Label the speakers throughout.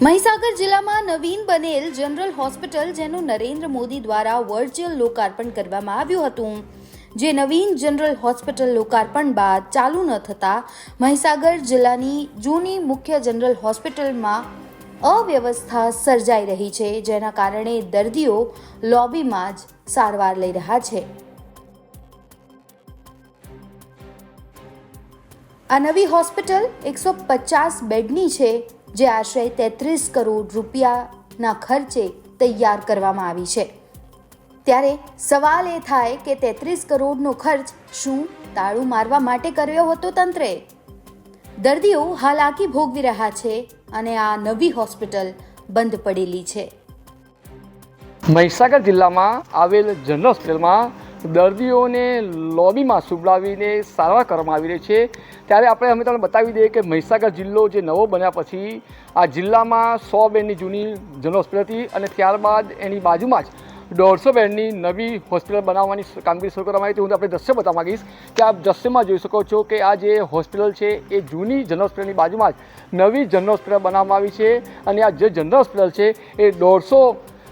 Speaker 1: મહીસાગર જિલ્લામાં નવીન બનેલ general hospital, જેનું નરેન્દ્ર મોદી દ્વારા વર્ચ્યુઅલ લોકાર્પણ કરવામાં આવ્યું હતું. જે નવીન જનરલ હોસ્પિટલ લોકાર્પણ બાદ ચાલુ ન થતા, મહીસાગર જિલ્લાની જૂની મુખ્ય જનરલ હોસ્પિટલમાં અવ્યવસ્થા સર્જાઈ રહી છે, જેના કારણે દર્દીઓ લોબીમાં જ સારવાર લઈ રહ્યા છે. આ નવી હોસ્પિટલ એકસો પચાસ બેડની છે. જે આશરે તેત્રીસ કરોડ રૂપિયાના ખર્ચે તૈયાર કરવામાં આવી છે. ત્યારે સવાલ એ થાય કે તેત્રીસ કરોડનો ખર્ચ શું તાળું મારવા માટે કર્યો હતો તંત્રે? દર્દીઓ હાલાકી ભોગવી રહ્યા છે અને આ નવી હોસ્પિટલ બંધ પડેલી છે.
Speaker 2: મહીસાગર જિલ્લામાં આવેલ જનરલ હોસ્પિટલમાં દર્દીઓને લોબીમાં સુવડાવીને સારવાર કરવામાં આવી રહી છે. ત્યારે આપણે અમે તમને બતાવી દઈએ કે મહીસાગર જિલ્લો જે નવો બન્યા પછી આ જિલ્લામાં સો બેડની જૂની જનરલ હોસ્પિટલ હતી અને ત્યારબાદ એની બાજુમાં જ દોઢસો બેડની નવી હોસ્પિટલ બનાવવાની કામગીરી શરૂ કરવામાં આવી હતી. હું આપણે દ્રશ્ય બતાવવા માંગીશ કે આપ દ્રશ્યમાં જોઈ શકો છો કે આ જે હોસ્પિટલ છે એ જૂની જનરલ હોસ્પિટલની બાજુમાં જ નવી જનરલ હોસ્પિટલ બનાવવામાં આવી છે. અને આ જે જનરલ હોસ્પિટલ છે એ દોઢસો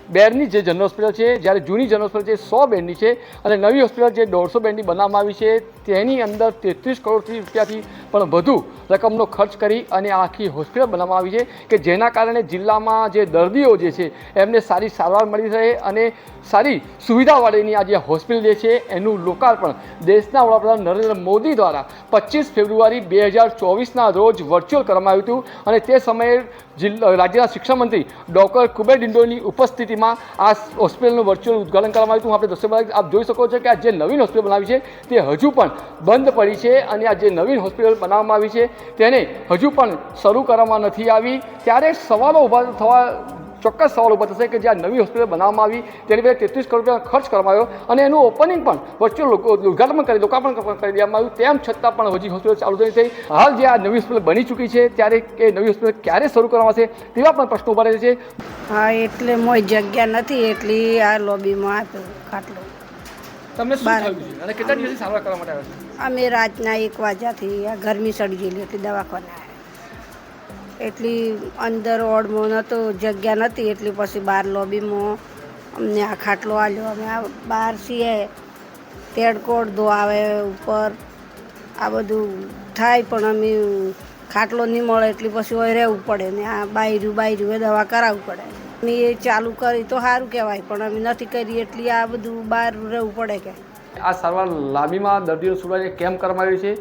Speaker 2: બેડની જે જનરલ હોસ્પિટલ છે, જ્યારે જૂની જનરલ હોસ્પિટલ છે સો બેડની છે અને નવી હોસ્પિટલ જે દોઢસો બેડની બનાવવામાં આવી છે, તેની અંદર તેત્રીસ કરોડથી રૂપિયાથી પણ વધુ રકમનો ખર્ચ કરી અને આખી હોસ્પિટલ બનાવવામાં આવી છે કે જેના કારણે જિલ્લામાં જે દર્દીઓ જે છે, એમને સારી સારવાર મળી રહે અને સારી સુવિધાવાળીની આ જે હોસ્પિટલ જે છે, એનું લોકાર્પણ દેશના વડાપ્રધાન નરેન્દ્ર મોદી દ્વારા પચીસ ફેબ્રુઆરી બે હજાર ચોવીસના રોજ વર્ચ્યુઅલ કરવામાં આવ્યું હતું અને તે સમયે જિલ્લા, રાજ્યના શિક્ષણમંત્રી ડૉક્ટર કુબેર ડિંડોની ઉપસ્થિતિમાં આ હોસ્પિટલનું વર્ચ્યુઅલ ઉદઘાટન કરવામાં આવ્યું હતું. આપણે બતાવી- આપ જોઈ શકો છો કે આ જે નવીન હોસ્પિટલ બનાવી છે, તે હજુ પણ બંધ પડી છે અને આ જે નવીન હોસ્પિટલ બનાવવામાં આવી છે. તેને હજુ પણ શરૂ કરવામાં નથી આવી. ત્યારે સવાલો ઊભા થવા, ચોક્કસ સવાલ ઊભા થશે કે જે આ નવી હોસ્પિટલ બનાવવામાં આવી, તેની પર તેત્રીસ કરોડ રૂપિયા ખર્ચ કરવામાં આવ્યો અને એનું ઓપનિંગ પણ વચ્ચે ઉદઘાટન કરી, લોકાર્પણ પણ કરી દેવામાં આવ્યું. તેમ છતાં પણ હજી હોસ્પિટલ ચાલુ થઈ થઈ. હાલ જે આ નવી હોસ્પિટલ બની ચૂકી છે, ત્યારે એ નવી હોસ્પિટલ ક્યારે શરૂ કરવામાં આવશે, તેવા પણ પ્રશ્નો ઊભા રહે છે.
Speaker 3: હા, એટલે મોય જગ્યા નથી, એટલી આ લોબીમાં આપ્યો, ખાટલો.
Speaker 2: તમને શું થયું છે અને કેટલા દિવસથી સારવાર કરવા માટે આવ્યા છે?
Speaker 3: અમે રાતના એક વાગ્યાથી આ ગરમી સડી ગયેલી હતી દવાખાને. એટલી અંદર ઓડમો નહોતો જગ્યા નહોતી એટલી પછી બહાર લોબીમાં. અમને આ ખાટલો આલ્યો અમે આ બહાર છીએ. તેડકોડ ધો આવે ઉપર. આ બધું થાય પણ અમે ખાટલો નહીં મળે એટલી પછી રહેવું પડે ને આ બાયરું બાયરું એ દવા કરાવવું પડે. એ ચાલુ કરી તો સારું કહેવાય પણ અમે નથી કરી એટલી આ બધું બહાર રહેવું પડે કે.
Speaker 2: આ સારવાર લાંબીમાં દર્દીઓ સુધારે કેમ કરવામાં આવી છે.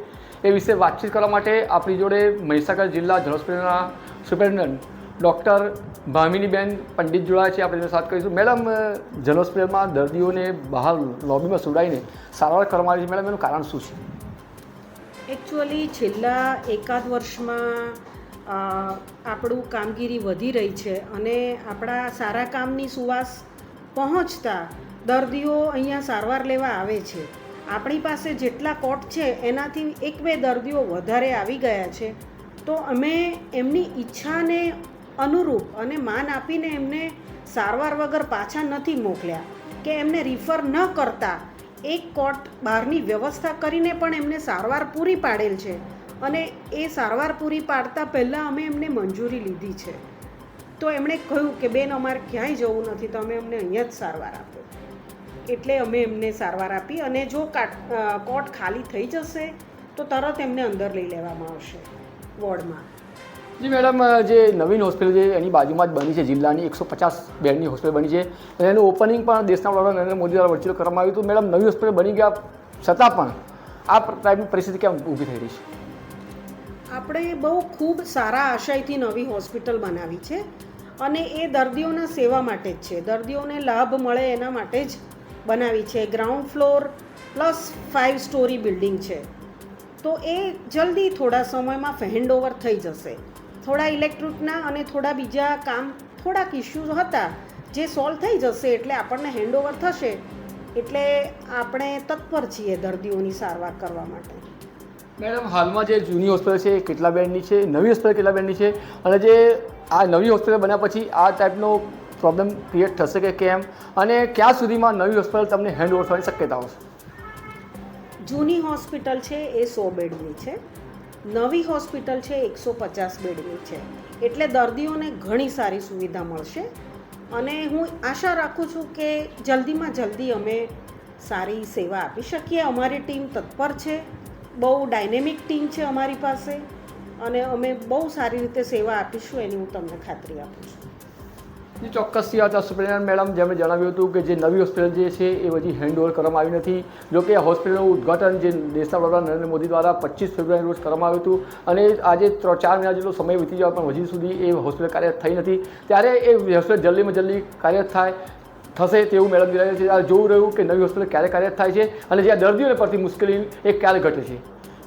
Speaker 2: એ વિશે વાતચીત કરવા માટે આપણી જોડે મહીસાગર જિલ્લા જનરલ હોસ્પિટલના સુપરિન્ટેન્ડન્ટ ડૉક્ટર ભામિનીબેન પંડિત જોડાયા છે. આપણે એમની સાથે કરીશું મેડમ જનરલ હોસ્પિટલમાં દર્દીઓને બહાર લોબીમાં સુવડાવીને સારવાર કરવામાં આવી છે. મેડમ એનું કારણ શું છે?
Speaker 4: એકચ્યુઅલી છેલ્લા એકાદ વર્ષમાં આપણું કામગીરી વધી રહી છે અને આપણા સારા કામની સુવાસ પહોંચતા દર્દીઓ અહીંયા સારવાર લેવા આવે છે. આપણી પાસે જેટલા કોટ છે, એનાથી એક બે દર્દીઓ વધારે આવી ગયા છે. તો અમે એમની ઈચ્છાને અનુરૂપ અને માન આપીને એમને સારવાર વગર પાછા નથી મોકલ્યા. કે એમને રિફર ન કરતા, એક કોટ બહારની વ્યવસ્થા કરીને પણ એમને સારવાર પૂરી પાડેલ છે. અને એ સારવાર પૂરી પાડતા પહેલાં અમે એમને મંજૂરી લીધી છે. તો એમણે કહ્યું કે, બેન, અમારે ક્યાંય જવું નથી તો અમે અમને અહીંયા જ સારવાર આપો. એટલે અમે એમને સારવાર આપી અને જો કોટ ખાલી થઈ જશે, તો તરત એમને અંદર લઈ લેવામાં આવશે વોર્ડમાં.
Speaker 2: જી, મેડમ જે નવીન હોસ્પિટલ છે, એની બાજુમાં જ બની છે, જિલ્લાની એકસો પચાસ બેડની હોસ્પિટલ બની છે. અને એનું ઓપનિંગ પણ દેશના વડાપ્રધાન નરેન્દ્ર મોદી દ્વારા વચ્ચે કરવામાં આવ્યું હતું. મેડમ, નવી હોસ્પિટલ બની ગયા છતાં પણ આ ટાઈપની પરિસ્થિતિ કેમ ઊભી થઈ રહી છે?
Speaker 4: આપણે બહુ ખૂબ સારા આશયથી નવી હોસ્પિટલ બનાવી છે અને એ દર્દીઓના સેવા માટે જ છે. દર્દીઓને લાભ મળે એના માટે જ બનાવી છે. Ground floor plus five storey building છે. તો એ જલ્દી થોડા સમયમાં ફેન્ડઓવર થઈ જશે. થોડા ઇલેક્ટ્રિકના અને થોડા બીજા કામ, થોડાક ઇસ્યુઝ હતા જે સોલ્વ થઈ જશે એટલે આપણને હેન્ડઓવર થશે. એટલે આપણે તત્પર છીએ દર્દીઓની સારવાર કરવા માટે.
Speaker 2: મેડમ, હાલમાં જે જૂની હોસ્પિટલ છે એ કેટલા બેડની છે? નવી હોસ્પિટલ કેટલા બેડની છે? અને જે આ નવી હોસ્પિટલ બન્યા પછી આ ટાઈપનો પ્રોબ્લેમ ક્રિએટ થશે કે કેમ? અને ક્યાં સુધીમાં નવી હોસ્પિટલ તમને હેન્ડ ઓવર થવાની શક્યતાઓ છે
Speaker 4: જૂની હોસ્પિટલ છે એ સો બેડની છે. નવી હોસ્પિટલ છે એકસો પચાસ બેડની છે. એટલે દર્દીઓને ઘણી સારી સુવિધા મળશે. અને હું આશા રાખું છું કે જલ્દીમાં જલ્દી અમે સારી સેવા આપી શકીએ. અમારી ટીમ તત્પર છે. બહુ ડાયનેમિક ટીમ છે અમારી પાસે અને અમે બહુ સારી રીતે સેવા આપીશું એની હું તમને ખાતરી આપું છું.
Speaker 2: ચોક્કસથી હતા સુપ્રિન્ટેન્ડન્ટ મેડમ, જેમણે જણાવ્યું હતું કે જે નવી હોસ્પિટલ જે છે એ હજી હેન્ડઓવર કરવામાં આવી નથી. જો કે આ હોસ્પિટલનું ઉદ્ઘાટન જે દેશના વડાપ્રધાન નરેન્દ્ર મોદી દ્વારા પચીસ ફેબ્રુઆરી રોજ કરવામાં આવ્યું હતું અને આજે ત્રણ, ચાર મહિના જેટલો સમય વીતી જાય પણ હજી સુધી એ હોસ્પિટલ કાર્યરત થઈ નથી. ત્યારે એ હોસ્પિટલ જલ્દીમાં જલ્દી કાર્યરત થાય થશે તેવું મેડમ જણાવે છે. આ જોવું રહ્યું કે નવી હોસ્પિટલ ક્યારે કાર્યરત થાય છે અને જે આ દર્દીઓને પડતી મુશ્કેલી એ ક્યારે ઘટે છે.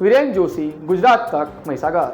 Speaker 2: વિરેન જોશી, ગુજરાત તક, મહીસાગર.